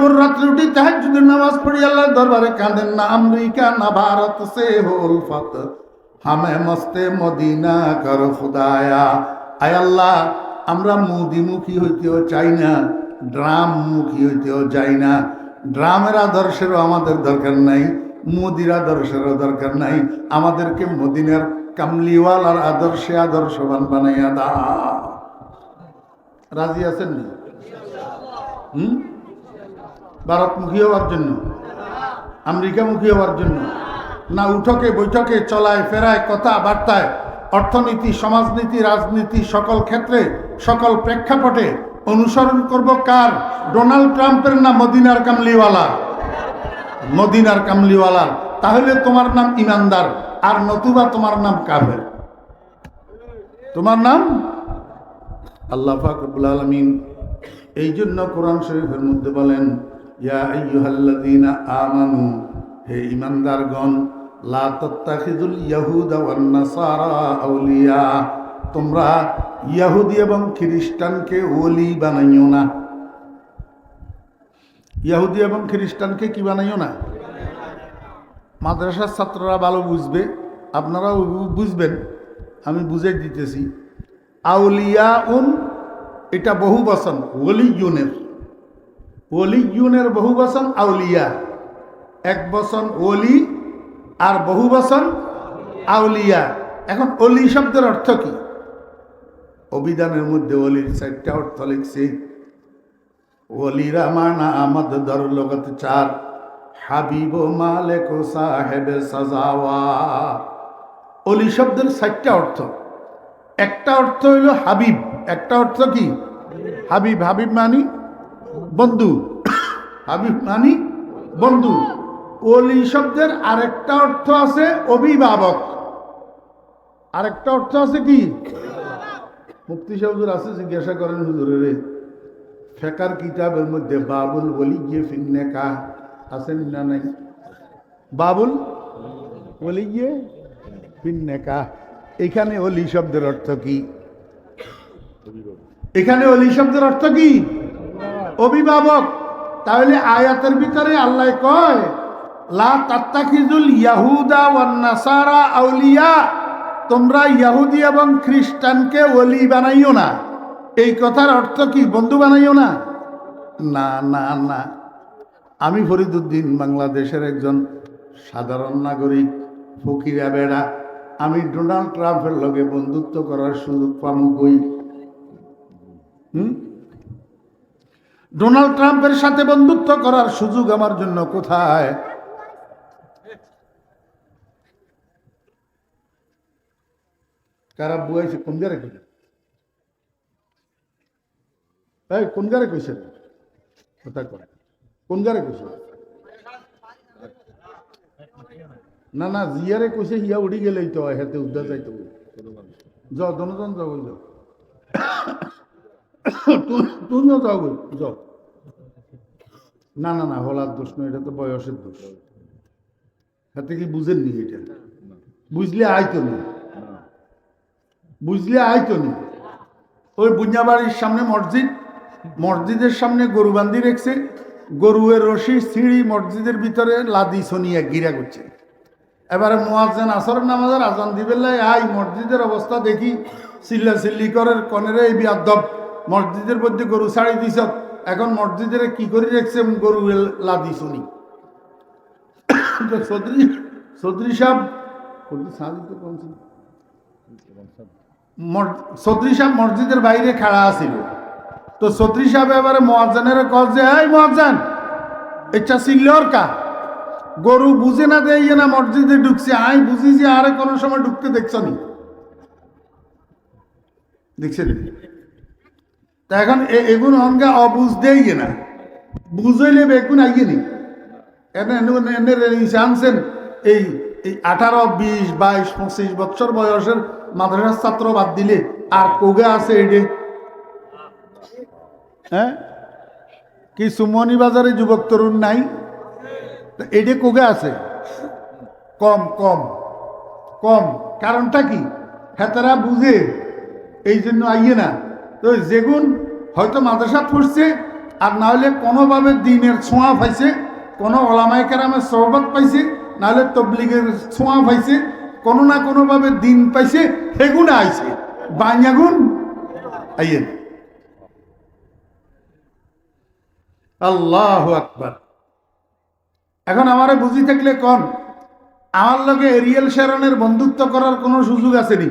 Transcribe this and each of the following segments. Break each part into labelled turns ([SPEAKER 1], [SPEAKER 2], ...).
[SPEAKER 1] ভোর রাত্রে উঠি তাহাজ্জুদের নামাজ পড়ি আল্লাহর দরবারে কাঁদেন, না আমেরিকা, না ভারত, সে হোল ফত। হামে মস্তে মদিনা, কর খুদায়া। আয় আল্লাহ, আমরা মুদিমুখী হইতেও চাই না ড্রাম মুখী হইতেও চাই না। ড্রামের আদর্শেরও আমাদের দরকার নাই, মোদির আদর্শেরও দরকার নাই। আমাদেরকে মদিনার কামলিওয়ালার আদর্শে আদর্শবান বানাইয়া দা রাজি আছেন নি? হুম? ভারতমুখী হওয়ার জন্য, আমেরিকামুখী হওয়ার জন্য, না উঠকে বৈঠকে চলায় ফেরায় কথা বার্তায়, অর্থনীতি, সমাজনীতি, রাজনীতি সকল ক্ষেত্রে, সকল প্রেক্ষাপটে অনুসরণ করব কার? ডোনাল্ড ট্রাম্পের না মদিনার কামলিওয়ালা? মদিনার কামলিওয়ালার তাহলে তোমার নাম ইমানদার, আর নতুবা তোমার নাম কাফের। তোমার নাম? আল্লাহ ফাকরুল আলমিন। এই জন্য কোরআন শরীফের মধ্যে বলেন ইয়া আইয়ুহাল্লাযীনা আমানু, হে ঈমানদারগণ, লা তাত্তাখিযুল ইয়াহুদা ওয়ান নাসারা আউলিয়া, তোমরা ইহুদি এবং খ্রিস্টানকে ওলি বানাইও না। ইহুদি এবং খ্রিস্টানকে কি বানাইও না? মাদ্রাসার ছাত্ররা ভালো বুঝবে, আপনারাও বুঝবেন, আমি বুঝে দিতেছি। আউলিয়া উন এটা বহু বসন ওলি ইউনের ওলি ইউনের বহু বসন আউলিয়া। এক বসন ওলি আর বহু বসন আউলিয়া। এখন অলি শব্দের অর্থ কি? অভিধানের মধ্যে অলির চারটা অর্থ লিখছে। ওলিরা মানা আমদ দর লগত চার। হাবিব মালেক সাহেবে সাজাওয়া। অলি শব্দের চারটা অর্থ। একটা অর্থ হইল হাবিব। একটা অর্থ কি? হাবিব। হাবিব মানি বন্ধু। হাবিব মানি বন্ধু। অলি শব্দের আরেকটা অর্থ আছে অভিভাবক। আরেকটা অর্থ আছে কি? মুক্তি সাহুজুর আছে, জিজ্ঞাসা করেন হুজুরের ফেকার কিতাবের মধ্যে বাবুল বলি গিয়ে ফিন্নে কা? আছেন না নাই? বাবুল বলি গিয়ে ফিন্নে কা? এখানে অলি শব্দের অর্থ কি? এখানে অলি শব্দের অর্থ কি? অভিভাবক, তাহলে আয়াতের ভিতরে আল্লাহ কয়, লা তাত্তাখিজুল ইয়াহুদা ওয়ান নাসারা আউলিয়া তোমরা ইয়াহুদি এবং খ্রিস্টানকে ওলি বানাইও না। এই কথার অর্থ কি, বন্ধু বানাইও না? না না না। আমি ফরিদুদ্দিন বাংলাদেশের একজন সাধারণ নাগরিক, ফকিরা বেড়া। আমি ডোনাল্ড ট্রাম্পের লগে বন্ধুত্ব করার সুযোগ পামু ডোনাল্ড ট্রাম্পের সাথে বন্ধুত্ব করার সুযোগ আমার জন্য কোথায়? কারা বুয়াইছে কোন গারে কইছে? এই, কোন গারে কইছে? কথা কয়। কোন গারে কইছে? না না, জিয়ারে কইছে, হিয়া উড়ি গেলেই তো হেতে উদ্ধার যাইতে যাও দনজন যাও যাও তুমিও যাও যাও। না না না, হলার দোষ নয়, এটা তো বয়সের দোষ। হাতে কি বুঝেননি এটা? বুঝলে আইতো না। বুঝলে আইতো না। ওই বুঞ্জাবাড়ির সামনে মসজিদ, মসজিদের সামনে গরু বান্ধি রেখছে। গরুয়ের রশি, সিঁড়ি, মসজিদের ভিতরে লাদি সনিয়া গিরা করছে। এবারে মোয়াজ্জেন আসরের নামাজের আজান দিবেলায় আই মসজিদের অবস্থা দেখি চিল্লা চিল্লি করে কনেরে এই বিয়াদব। মসজিদের মধ্যে গরু ছাড়ি দিস এখন মসজিদের কি করে রেখছে গরু লাদি শুনি। চৌধুরী চৌধুরী সাহেব সাহেব মসজিদের বাইরে খাড়া আছিল। তো চৌধুরী সাহেব এবারে মহাজানের কল যে, এই মহাজান এটা সিল্লর কা? গরু বুঝে না দেয় না মসজিদে ঢুকছে। আই বুঝি যে আরে কোনো সময় ঢুকতে দেখছ নি? দেখছেন তা এখন এগুন অনগা অবুঝ দেই না বুঝইলে বেগুন আইয়ে নি এনে এনে- এনে রেলিংসে আনছেন এই এই আঠারো, বিশ, বাইশ, পঁচিশ বছর বয়সের মাদ্রাসার ছাত্র বাদ দিলে আর কোগে আছে এডে? হ্যাঁ? কি সুমনি বাজারে যুবক তরুণ নাই? এডে কোগে আছে? কম কম কম। কারণটা কি? হেতারা বুঝে। এই জন্য আইয়ে না। তো যেগুন হয়তো মাদ্রাসা পড়ছে, আর না হলে কোনোভাবে দিনের ছোঁয়া পাইছে, কোনো ওলামাই কেরামের সহবত পাইছে, নাহলে তবলিগের ছোঁয়া পাইছে, কোনো না কোনোভাবে দিন পাইছে সেগুলো আইছে। বাኛগুন আইয়েন আল্লাহ আকবার। এখন আমারে বুঝি থাকলে কন, আমার লগে এরিয়াল শেরনের বন্ধুত্ব করার কোনো সুযোগ আছে নি?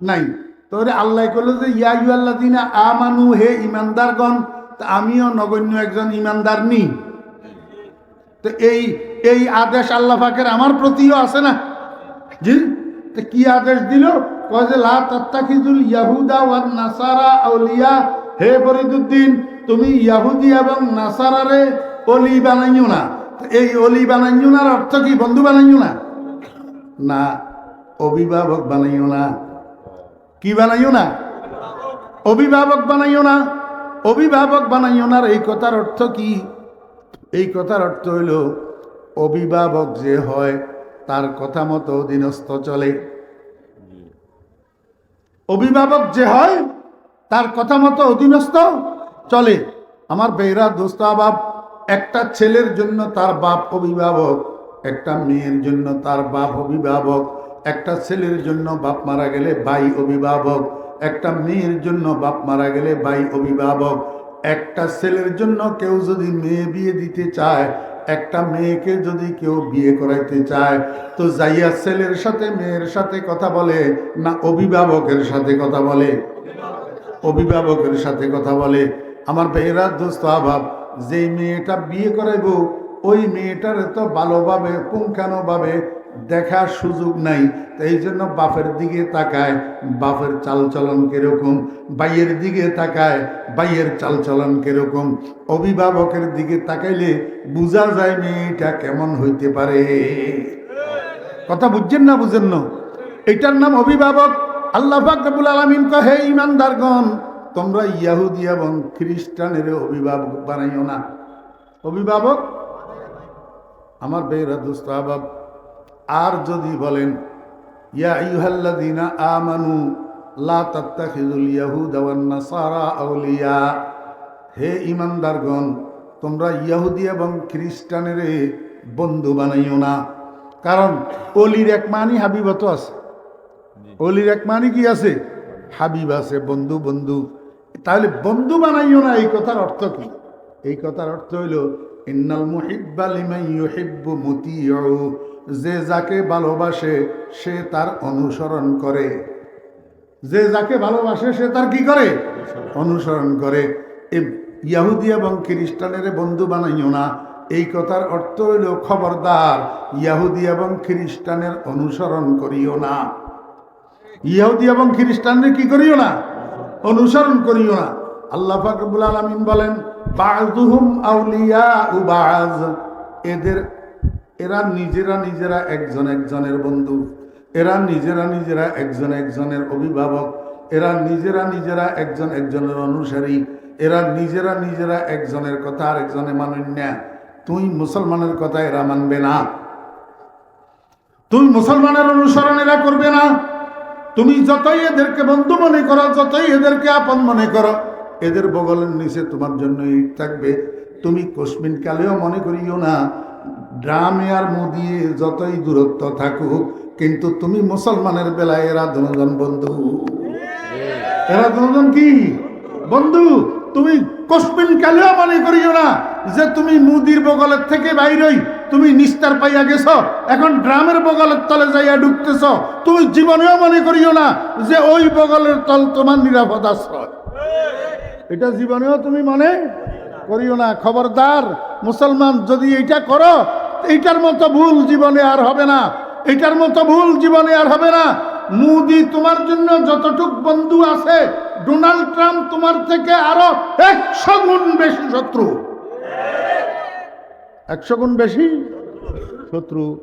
[SPEAKER 1] নাই। তোরে আল্লাহ কইলো যে, ইয়া ইউ আল্লাহ দিনা আমানু, হে ইমানদারগণ, তা আমিও নগণ্য একজন ইমানদার নি। তো এই এই আদেশ আল্লাহ পাকের আমার প্রতিও আছে না? জি? তো কি আদেশ দিল? কয় লা তাত্তাখিজুল ইয়াহুদা ওয়ান নাসারা আউলিয়া। হে ফরিদুদ্দিন, তুমি ইয়াহুদি এবং নাসারারে অলি বানাইও না। এই অলি বানাইও নার অর্থ কি? বন্ধু বানাইও না? না, অভিভাবক বানাইও না। কি বানাইও না? অভিভাবক বানাইও না? অভিভাবক বানাইও না এই কথার অর্থ কি? এই কথার অর্থ হইল, অভিভাবক যে হয়, তার কথা মতো অধীনস্থ চলে। অভিভাবক যে হয়, তার কথা মতো অধীনস্থ চলে। আমার বেহরা দোস্ত বাপ একটা ছেলের জন্য তার বাপ অভিভাবক, একটা মেয়ের জন্য তার বাপ অভিভাবক। একটা ছেলের জন্য বাপ মারা গেলে ভাই অভিভাবক, একটা মেয়ের জন্য বাপ মারা গেলে ভাই অভিভাবক, একটা ছেলের জন্য কেউ যদি মেয়ে বিয়ে দিতে চায়, একটা মেয়েকে যদি কেউ বিয়ে করাইতে চায়, তো যাইয়া ছেলের সাথে মেয়ের সাথে কথা বলে না অভিভাবকের সাথে কথা বলে? অভিভাবকের সাথে কথা বলে। আমার বেহরা দোস্ত অভাব যেই মেয়েটা বিয়ে করাইব, ওই মেয়েটার তো ভালোভাবে, পুঙ্খানুভাবে দেখার সুযোগ নাই। এই জন্য বাপের দিকে তাকায়, বাপের চালচলন কীরকম? বাইয়ের দিকে তাকায় বাইয়ের চালচলন কীরকম? অভিভাবকের দিকে তাকাইলে বোঝা যায় মেয়েটা কেমন হইতে পারে। কথা বুঝছেন না বুঝেন না? এটার নাম অভিভাবক। আল্লাহ ফাকবুল আলমিন কহে ইমানদারগণ তোমরা ইয়াহুদি এবং খ্রিস্টানের অভিভাবক বানাইও না। অভিভাবক, আমার বেহরা দুস্ত আবাব আর যদি বলেন, ইয়া আমানু, লা হে ইমানদারগণ তোমরা ইয়াহুদি এবং খ্রিস্টানের বন্ধু বানাইও না। কারণ অলির এক মানি হাবিবত আছে। অলির এক মানি কি আছে? হাবিব আছে, বন্ধু বন্ধু। তাহলে বন্ধু বানাইও না, এই কথার অর্থ কি? এই কথার অর্থ হইল, ইন্নাল মুহিব্বা লিমান ইউহিব্বু মুতিউ যে যাকে ভালোবাসে, সে তার অনুসরণ করে। যে যাকে ভালোবাসে, সে তার কি করে? অনুসরণ করে। ইয়াহুদি এবং খ্রিস্টানের বন্ধু বানাইও না। এই কথার অর্থ হইল খবরদার। ইয়াহুদি এবং খ্রিস্টানের অনুসরণ করিও না। ইয়াহুদি এবং খ্রিস্টানদের কি করিও না? অনুসরণ করিও না। আল্লাহ ফাকবুল আলমিন বলেন বাজুহুম আউলিয়া উবাজ এদের এরা নিজেরা নিজেরা একজন একজনের বন্ধু, এরা নিজেরা নিজেরা একজন একজনের অভিভাবক, এরা নিজেরা নিজেরা একজন একজনের অনুসারী, এরা নিজেরা নিজেরা একজনের কথা আর একজনে মানুন না। তুই মুসলমানের কথা এরা মানবে না। তুই মুসলমানের অনুসরণ এরা করবে না। তুমি যতই এদেরকে বন্ধু মনে করো, যতই এদেরকে আপন মনে করো, এদের বগলের নিচে তোমার জন্য ইট থাকবে। তুমি কশ্মিন কালেও মনে করিও না ড্রামে আর মুদিয়ে যতই দূরত্ব থাকুক, কিন্তু তুমি মুসলমানের বেলায় এরা দুজন বন্ধু। এরা দুজন কি? বন্ধু, তুমি কশ্মিন কালেও মনে করিও না যে তুমি মুদির বগলের থেকে বাইরই তুমি নিস্তার পাইয়া গেছ, এখন ড্রামের বগলের তলে যাইয়া ঢুকতেছ তুমি জীবনেও মনে করিও না যে ওই বগলের তল তোমার নিরাপদ আশ্রয়। এটা জীবনেও তুমি মনে করিও না, খবরদার। মুসলমান, যদি এইটা করো, এইটার মতো ভুল জীবনে আর হবে না। এটার মতো ভুল জীবনে আর হবে না। মুদি তোমার জন্য যতটুক বন্ধু আছে, ডোনাল্ড ট্রাম্প তোমার থেকে আরও একশো গুণ বেশি শত্রু। একশো গুণ বেশি শত্রু।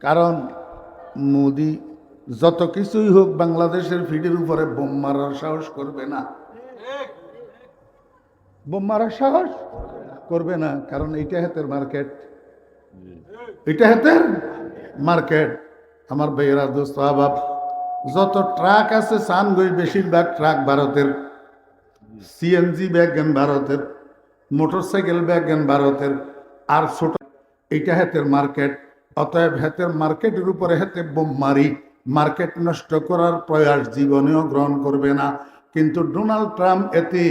[SPEAKER 1] কারণ মোদি যত কিছুই হোক বাংলাদেশের ফিডের উপরে বোম মারার সাহস করবে না। বোম মারার সাহস করবে না, কারণ এটা হাতের মার্কেট। এটা হাতের মার্কেট। আমার বেয়েরা দোস্ত, আবাব, যত ট্রাক আছে, সানগই বেশিরভাগ ট্রাক ভারতের। সিএনজি ব্যাগান ভারতের মোটর সাইকেল ব্যাগেন ভারতের, আর ছোট এইটা হাতের মার্কেট। অতএব হাতের মার্কেটের উপরে হাতে বোম মারি, মার্কেট নষ্ট করার প্রয়াস জীবনেও গ্রহণ করবে না। কিন্তু ডোনাল্ড ট্রাম্প এতে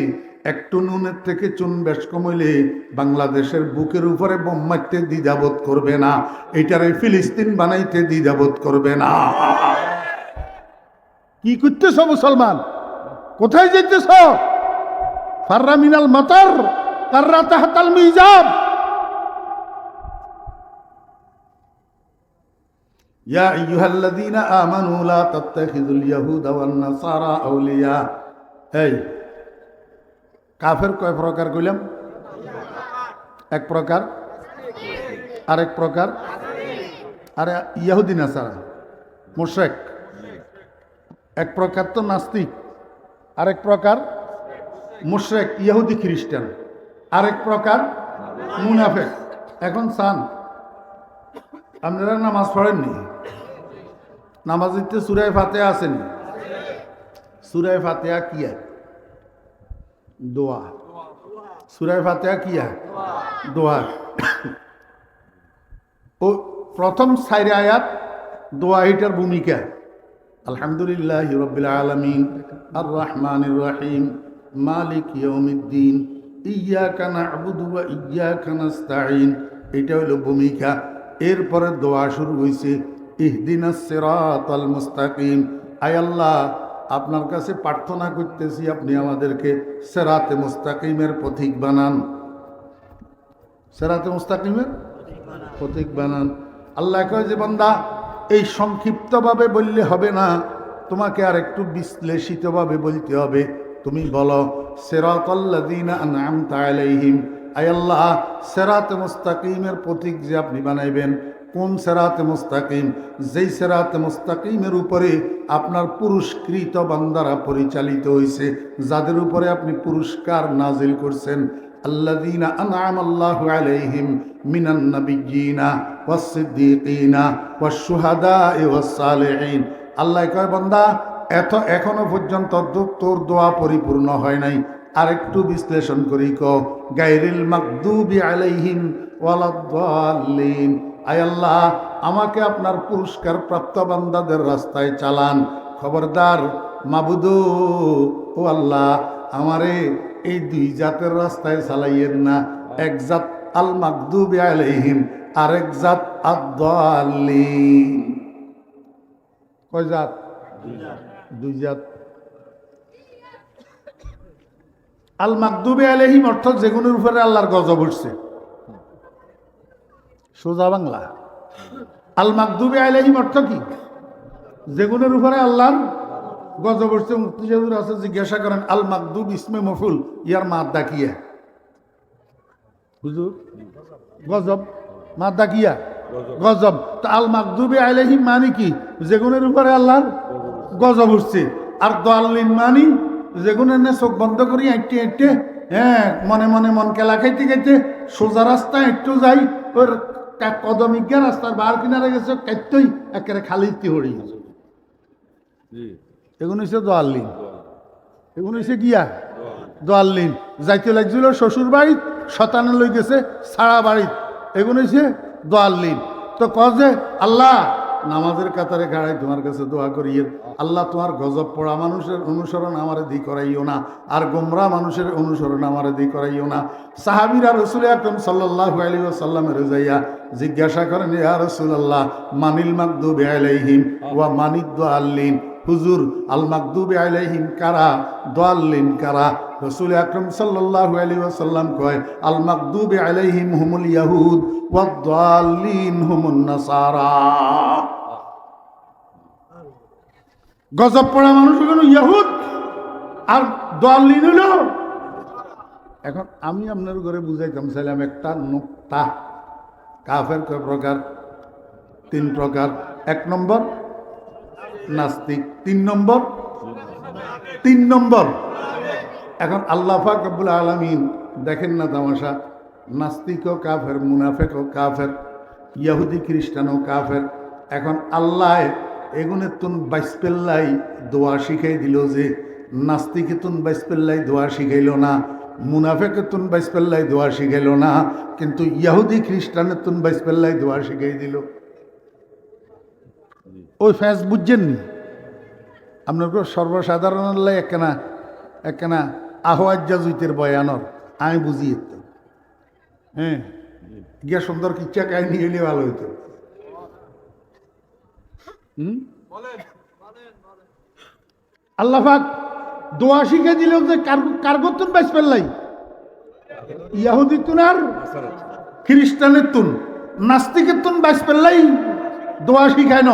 [SPEAKER 1] একটু নুনের থেকে চুন বেশ কমইলে বাংলাদেশের বুকের উপরে বোম মারতে দ্বিধাবোধ করবে না। এটারে ফিলিস্তিন বানাইতে দ্বিধাবোধ করবে না। কি করতেছ মুসলমান? কোথায় যেতেছ ফার্রা মিনাল মাতার কার্রা তাহাতাল মিজাব। ইয়া আইয়ুহাল্লাযীনা আমানু লা তাত্তাখিযুল ইয়াহুদা ওয়ান নাসারা আউলিয়া। এই কাফের কয় প্রকার কইলাম? এক প্রকার, আরেক প্রকার, আরে ইয়াহুদি নাসারা মোশেক এক প্রকার তো নাস্তিক, আরেক প্রকার মুশরেক ইহুদি খ্রিস্টান। আরেক প্রকার মুনাফেক। এখন সান আপনারা নামাজ পড়েননি? নামাজিতে সুরায় ফাতে আসেনি সুরায় ফাতেহা কিয়া দোয়া। সুরায় ফাতেহা কিয়া দোয়া। ও প্রথম সাইরে আয়াত দোয়া এটার ভূমিকা। আলহামদুলিল্লাহ রবিল আলমিন আর রহমান রহিম, মালিক ইয়মিদ্দিন ইয়া কানা আবুদুয়া ইয়া কানাস্তাইন এটা হলো ভূমিকা। এরপরে দোয়া শুরু হয়েছে ইহদিন সেরাত আল মুস্তাকিম। আয় আল্লাহ আপনার কাছে প্রার্থনা করতেছি আপনি আমাদেরকে সেরাতে মুস্তাকিমের পথিক বানান। সেরাতে মুস্তাকিমের প্রতীক বানান। আল্লাহ কয় যে বান্দা, এই সংক্ষিপ্তভাবে বললে হবে না, তোমাকে আর একটু বিশ্লেষিতভাবে বলতে হবে। তুমি বলো সেরাতল্লাদিনা আনআমতা আলাইহিম, আয় আল্লাহ, সেরাতে মুস্তাকিমের প্রতীক যে আপনি বানাইবেন কোন সেরাতে মুস্তাকিম? যেই সেরাতে মুস্তাকিমের উপরে আপনার পুরস্কৃত বান্দারা পরিচালিত হয়েছে যাদের উপরে আপনি পুরস্কার নাজিল করছেন। আল্লাহ বান্দা, এত এখনও পর্যন্ত তোর দোয়া পরিপূর্ণ হয় নাই। আরেকটু বিশ্লেষণ করি কিন গাইরিল আলাইহিম আয় আল্লাহ আমাকে আপনার পুরস্কার প্রাপ্ত বান্দাদের রাস্তায় চালান। খবরদার মাবুদু ও আল্লাহ আমারে এই দুই জাতের রাস্তায় চালাইয়েন না। এক জাত আল মাকদুবি আলাইহিম আরেক জাত আদ্দাল্লিন। কয় জাত? দুই জাত। আল মাকদুবে আলহিম অর্থ যেগুলোর উপরে আল্লাহর গজব উঠছে। সোজা বাংলা। আল মাকদুবে আলহিম অর্থ কি? যেগুলোর উপরে আল্লাহর গজব উঠছে মুক্তি সাহুর আছে জিজ্ঞাসা করেন আল মাকদুব ইসমে মফুল, ইয়ার মাদ্দা কিয়া হুজুর, গজব। মাদ্দা কিয়া গজব। তা আল মাকদুবে আলহিম মানে কি? যেগুলোর উপরে আল্লাহর গজব উঠছে আর দলিন মানি যেগুলো না চোখ বন্ধ করি একটে একটে হ্যাঁ মনে মনে মন কেলা খাইতে খাইতে সোজা রাস্তায় একটু যাই, ওর কা- কদমিজ্ঞা রাস্তার বার কিনারে গেছে কাইতেই একেবারে খালি ইতি হরি হচ্ছে দোয়াল্লিন এগুলো হচ্ছে গিয়া। দোয়াল্লিন যাইতে লাগছিল শ্বশুর বাড়ি শতানে লই গেছে সারা বাড়ি এগুলো হচ্ছে দোয়াল্লিন তো কজে আল্লাহ নামাজের কাতারে গাড়াই তোমার কাছে দোয়া করিয়ে, আল্লাহ তোমার গজব পড়া মানুষের অনুসরণ আমারে দি করাইও না, আর গোমরা মানুষের অনুসরণ আমারে দি করাইও না। সাহাবিরা রসুল আকরম সাল্লাহ আলী সাল্লামের যাইয়া জিজ্ঞাসা করেন, ইয়া রসুল্লাহ মানিল মাকদু বেআলাইহিম ওয়া মানিদ আল্লিন হুজুর আল মাকদুবে আলাইহিম কারা, দোয়াল্লিন কারা? রসুল আকরম সাল্লাল্লাহু আলাইহি ওয়াসাল্লাম কয় আল মাকদুবে আলাইহিম হুমুল ইয়াহুদ ওয়া দোয়াল্লিন হুমুন নাসারা। গজব পড়া মানুষ ইয়াহুদ আর দোয়াল্লিন হলো। এখন আমি আপনার ঘরে বুঝাইতাম চাইলাম একটা নোক্তা। কাফের কয় প্রকার? তিন প্রকার। এক নম্বর নাস্তিক। তিন নম্বর? তিন নম্বর। এখন আল্লাহ ফাকবুল আলমিন দেখেন না তামাশা নাস্তিকও কাফের মুনাফেকও কাফের ইয়াহুদি খ্রিস্টানও কাফের। এখন আল্লাহ এগুনে তুন বাইসপেল্লাই দোয়া শিখাই দিল যে নাস্তিকে তুন বাইসপেল্লাই দোয়া শিখাইল না মুনাফেকের তুন বাইশ পেল্লাই দোয়া শিখাইল না, কিন্তু ইয়াহুদি খ্রিস্টানের তুন বাইশ পেল্লাই দোয়া শিখাই দিল। ওই ফ্যাস বুঝছেন নি? আপনার সর্বসাধারণ একখানা একখানা আহ্বাজ্জা জুইতের বয়ানর। আমি বুঝি একটু হ্যাঁ? গিয়া সুন্দর কিচ্ছা কাহিনী এলে ভালো হইতো। আল্লাহাক দোয়া শিখে দিল যে কার্গতুন বাইস পেল্লাই ইয়াহুদি তুন আর খ্রিস্টানের তুন নাস্তিকের তুন বাইস পেল্লাই দোয়া শিখায় ন